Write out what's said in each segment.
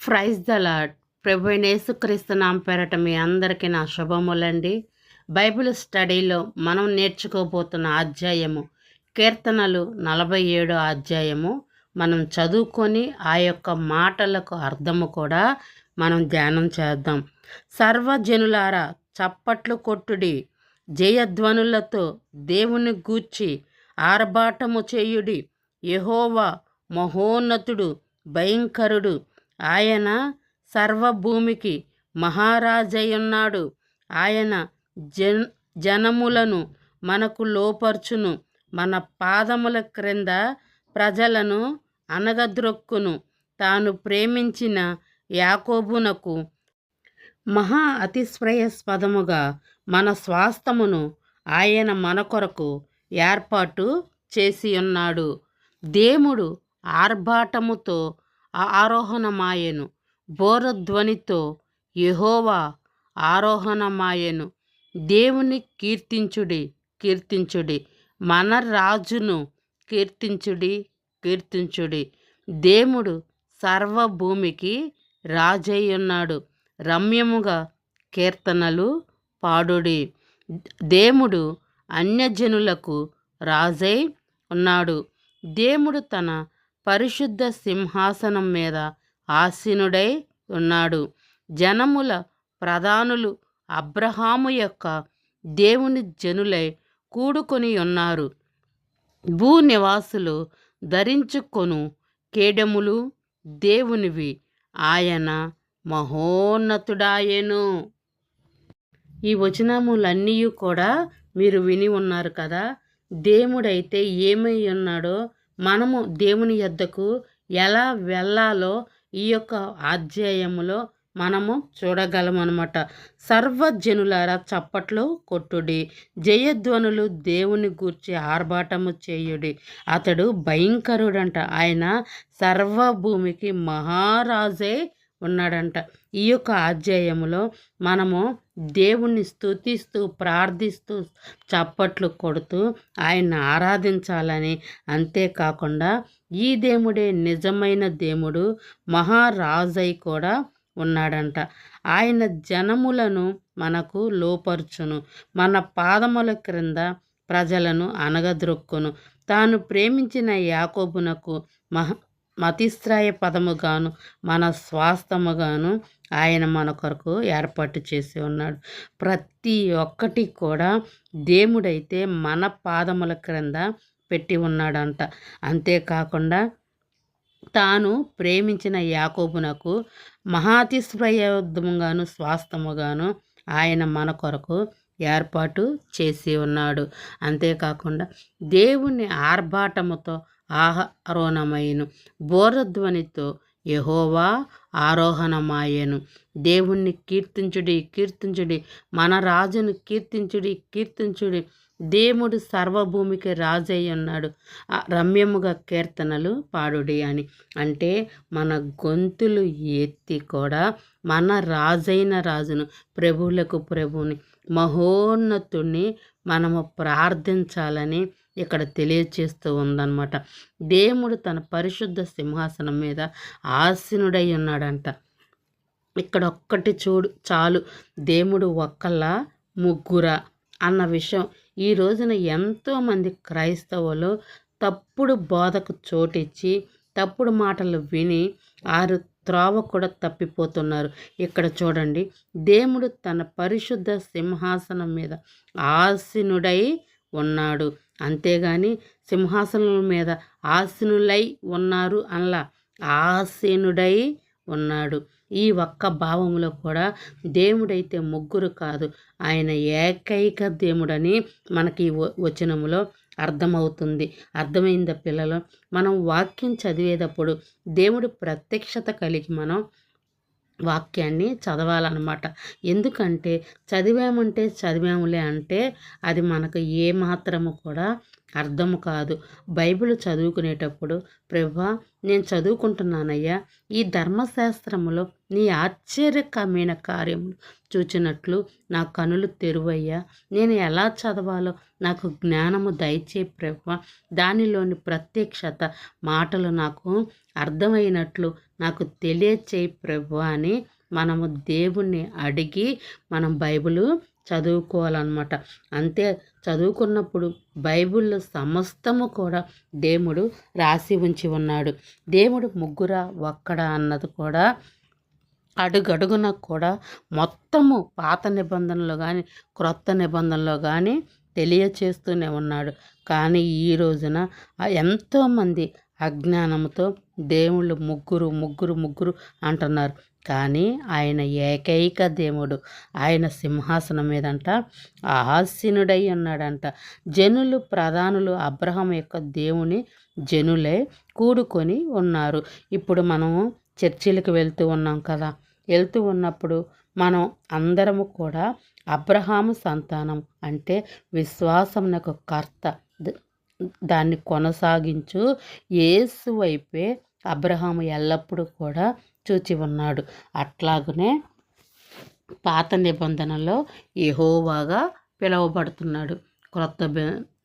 Prize the lord ప్రభు యేసుక్రీస్తు నామ పేరట మీ అందరికీ నా శుభములండి. బైబిల్ స్టడీలో మనం నేర్చుకోబోతున్న అధ్యాయము కీర్తనలు నలభై ఏడో అధ్యాయము. మనం చదువుకొని ఆ యొక్క మాటలకు అర్థము కూడా మనం ధ్యానం చేద్దాం. సర్వజనులారా చప్పట్లు కొట్టుడి జయధ్వనులతో దేవుని గూర్చి ఆర్భాటము చేయుడి యహోవా మహోన్నతుడు భయంకరుడు ఆయన సర్వభూమికి మహారాజయున్నాడు ఆయన జన్ జనములను మనకు లోపర్చును. మన పాదముల క్రింద ప్రజలను అనగద్రొక్కును. తాను ప్రేమించిన యాకోబునకు మహా అతిశ్రయస్పదముగా మన స్వాస్థమును ఆయన మన కొరకు ఏర్పాటు చేసి ఉన్నాడు దేముడు ఆర్భాటముతో ఆరోహణమాయెను. బోరధ్వనితో యహోవా ఆరోహణమాయెను. దేవుని కీర్తించుడి కీర్తించుడి. మన రాజును కీర్తించుడి కీర్తించుడి. దేవుడు సర్వభూమికి రాజై ఉన్నాడు రమ్యముగా కీర్తనలు పాడుడి. దేవుడు అన్యజనులకు రాజై ఉన్నాడు. దేవుడు తన పరిశుద్ధ సింహాసనం మీద ఆసీనుడై ఉన్నాడు. జనముల ప్రధానులు అబ్రహాము యొక్క దేవుని జనులై కూడుకొని ఉన్నారు. భూనివాసులు ధరించుకొను కేడములు దేవునివి. ఆయన మహోన్నతుడాయేను. ఈ వచనములన్నీ కూడా మీరు విని ఉన్నారు కదా. దేవుడైతే ఏమై ఉన్నాడో మనము దేవుని యొద్దకు ఎలా వెళ్ళాలో ఈ యొక్క అధ్యాయములో మనము చూడగలమన్నమాట. సర్వజనులారా చప్పట్లు కొట్టుడి జయధ్వనులు దేవుని గూర్చి ఆర్భాటము చేయుడి. అతడు భయంకరుడంట. ఆయన సర్వభూమికి మహారాజే ఉన్నాడంట. ఈ యొక్క అధ్యాయములో మనము దేవుణ్ణి స్తుతిస్తూ ప్రార్థిస్తూ చప్పట్లు కొడుతూ ఆయన్ని ఆరాధించాలని అంతేకాకుండా ఈ దేవుడే నిజమైన దేవుడు మహారాజై కూడా ఉన్నాడంట. ఆయన జనములను మనకు లోపరుచును. మన పాదముల క్రింద ప్రజలను అనగద్రొక్కును తాను ప్రేమించిన యాకోబునకు మహ మతిశ్రాయ పదముగాను మన స్వాస్థముగాను ఆయన మన కొరకు ఏర్పాటు చేసి ఉన్నాడు. ప్రతి ఒక్కటి కూడా దేవుడైతే మన పాదముల క్రింద పెట్టి ఉన్నాడంట. అంతేకాకుండా తాను ప్రేమించిన యాకోబునకు మహాతిశ్రయోద్యముగాను స్వాస్థముగాను ఆయన మన కొరకు ఏర్పాటు చేసి ఉన్నాడు. అంతేకాకుండా దేవుని ఆర్భాటముతో ఆరోహణమైను బోరధ్వనితో యహోవా ఆరోహణమాయను. దేవుణ్ణి కీర్తించుడి కీర్తించుడి మన రాజును కీర్తించుడి కీర్తించుడి. దేవుడు సర్వభూమికి రాజై ఉన్నాడు రమ్యముగా కీర్తనలు పాడుడి అని. అంటే మన గొంతులు ఎత్తి కూడా మన రాజైన రాజును ప్రభువులకు ప్రభుని మహోన్నతుణ్ణి మనము ప్రార్థించాలని ఇక్కడ తెలియచేస్తూ ఉందన్నమాట. దేవుడు తన పరిశుద్ధ సింహాసనం మీద ఆసీనుడై ఉన్నాడంట. ఇక్కడ ఒక్కటి చూడు చాలు. దేవుడు ఒక్కళ్ళ ముగ్గుర అన్న విషయం. ఈ రోజున ఎంతోమంది క్రైస్తవులు తప్పుడు బోధకు చోటిచ్చి తప్పుడు మాటలు విని ఆరు త్రోవ కూడా తప్పిపోతున్నారు. ఇక్కడ చూడండి దేవుడు తన పరిశుద్ధ సింహాసనం మీద ఆసీనుడై ఉన్నాడు. అంతేగాని సింహాసనం మీద ఆసీనులై ఉన్నారు అనలా. ఆసీనుడై ఉన్నాడు. ఈ ఒక్క భావంలో కూడా దేవుడైతే ముగ్గురు కాదు. ఆయన ఏకైక దేవుడని మనకి వచనములో అర్థమవుతుంది. అర్థమైందా పిల్లలు? మనం వాక్యం చదివేటప్పుడు దేవుడు ప్రత్యక్షత కలిగి మనం వాక్యాన్ని చదవాలన్నమాట. ఎందుకంటే చదివామంటే చదివాములే అంటే అది మనకు ఏమాత్రము కూడా అర్థం కాదు. బైబిల్ చదువుకునేటప్పుడు ప్రభా నేను చదువుకుంటున్నానయ్యా ఈ ధర్మశాస్త్రములో నీ ఆశ్చర్యకరమైన కార్యములు చూచినట్లు నా కనులు తెరువయ్యా. నేను ఎలా చదవాలో నాకు జ్ఞానము దయచే ప్రభ దానిలోని ప్రత్యక్షత మాటలు నాకు అర్థమైనట్లు నాకు తెలియచేయి ప్రభు అని మనము దేవుణ్ణి అడిగి మనం బైబిల్ చదువుకోవాలన్నమాట. అంతే చదువుకున్నప్పుడు బైబిల్లో సమస్తము కూడా దేవుడు రాసి ఉంచి ఉన్నాడు. దేవుడు ముగ్గురా ఒక్కడ అన్నది కూడా అడుగడుగున కూడా మొత్తము పాత నిబంధనలు కానీ క్రొత్త నిబంధనలు కానీ తెలియచేస్తూనే ఉన్నాడు. కానీ ఈ రోజున ఎంతోమంది అజ్ఞానంతో దేవుళ్ళు ముగ్గురు ముగ్గురు ముగ్గురు అంటున్నారు. కానీ ఆయన ఏకైక దేవుడు. ఆయన సింహాసనం మీదంట ఆసీనుడై ఉన్నాడంట. జనులు ప్రధానులు అబ్రహం యొక్క దేవుని జనులే కూడుకొని ఉన్నారు. ఇప్పుడు మనము చర్చిలకు వెళ్తూ ఉన్నాం కదా. వెళ్తూ ఉన్నప్పుడు మనం అందరము కూడా అబ్రహాము సంతానం అంటే విశ్వాసమునకు కర్త. దాన్ని కొనసాగించు. ఏసు వైపే అబ్రహాము ఎల్లప్పుడూ కూడా చూచి ఉన్నాడు. అట్లాగనే పాత నిబంధనలో యహోవాగా పిలువబడుతున్నాడు. క్రొత్త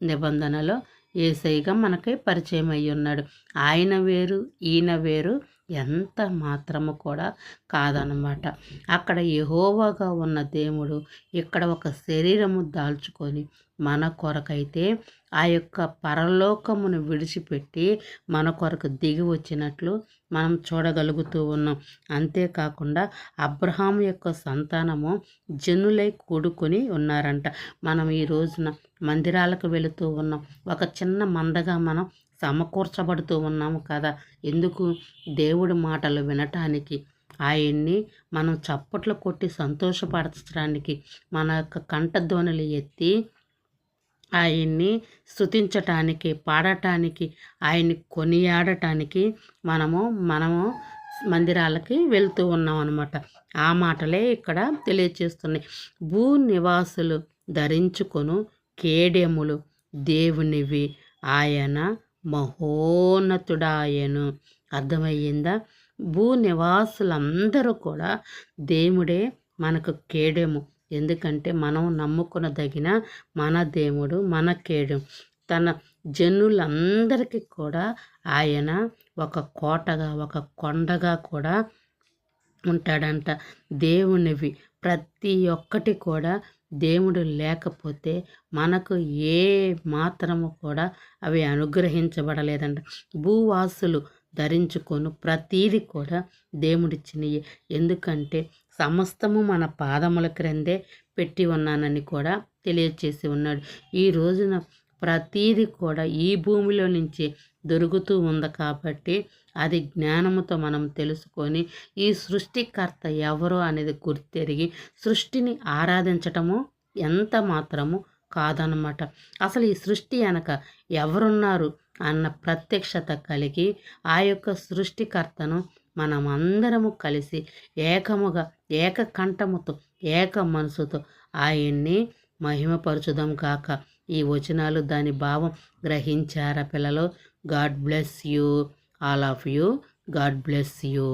నిబంధనలో ఏసైగా మనకి పరిచయం అయి ఉన్నాడు. ఆయన వేరు ఈయన వేరు ఎంత మాత్రము కూడా కాదనమాట అక్కడ యహోవాగా ఉన్న దేవుడు ఇక్కడ ఒక శరీరము దాల్చుకొని మన కొరకైతే ఆ యొక్క పరలోకమును విడిచిపెట్టి మన కొరకు దిగి వచ్చినట్లు మనం చూడగలుగుతూ ఉన్నాం. అంతేకాకుండా అబ్రహాం యొక్క సంతానము జనులై కూడుకొని ఉన్నారంట. మనం ఈ రోజున మందిరాలకు వెళుతూ ఉన్నాం. ఒక చిన్న మందగా మనం సమకూర్చబడుతూ ఉన్నాము కదా. ఎందుకు? దేవుడి మాటలు వినటానికి. ఆయన్ని మనం చప్పట్లు కొట్టి సంతోషపరచడానికి మన యొక్క కంఠధ్వనులు ఎత్తి ఆయన్ని స్థుతించటానికి పాడటానికి ఆయన్ని కొనియాడటానికి మనము మనము మందిరాలకి వెళ్తూ ఉన్నాం అనమాట ఆ మాటలే ఇక్కడ తెలియచేస్తున్నాయి. భూ నివాసులు ధరించుకొను కేడెములు దేవునివి. ఆయన మహోన్నతుడాయను. అర్థమయ్యిందా? భూ నివాసులందరూ కూడా దేవుడే మనకు కేడెము. ఎందుకంటే మనం నమ్ముకునదగిన మన దేవుడు మన కేడు. తన జనులందరికీ కూడా ఆయన ఒక కోటగా ఒక కొండగా కూడా ఉంటాడంట. దేవునివి ప్రతి ఒక్కటి కూడా దేవుడు లేకపోతే మనకు ఏ మాత్రము కూడా అవి అనుగ్రహించబడలేదంట. భూవాసులు ధరించుకొని ప్రతీది కూడా దేవుడిచ్చినవి ఎందుకంటే సమస్తము మన పాదముల క్రిందే పెట్టి ఉన్నానని కూడా తెలియచేసి ఉన్నాడు. ఈ రోజున ప్రతీది కూడా ఈ భూమిలో నుంచి దొరుకుతూ ఉంది కాబట్టి అది జ్ఞానముతో మనం తెలుసుకొని ఈ సృష్టికర్త ఎవరు అనేది గుర్తెరిగి సృష్టిని ఆరాధించటము ఎంత మాత్రము కాదనమాట అసలు ఈ సృష్టి అనక ఎవరున్నారు అన్న ప్రత్యక్షత కలిగి ఆ యొక్క సృష్టికర్తను మనమందరము కలిసి ఏకముగా ఏకకంఠముతో ఏక మనసుతో ఆయన్ని మహిమపరచుదాం కాక. ఈ వచనాలు దాని భావం గ్రహించారా పిల్లలు? God bless you. All of you God bless you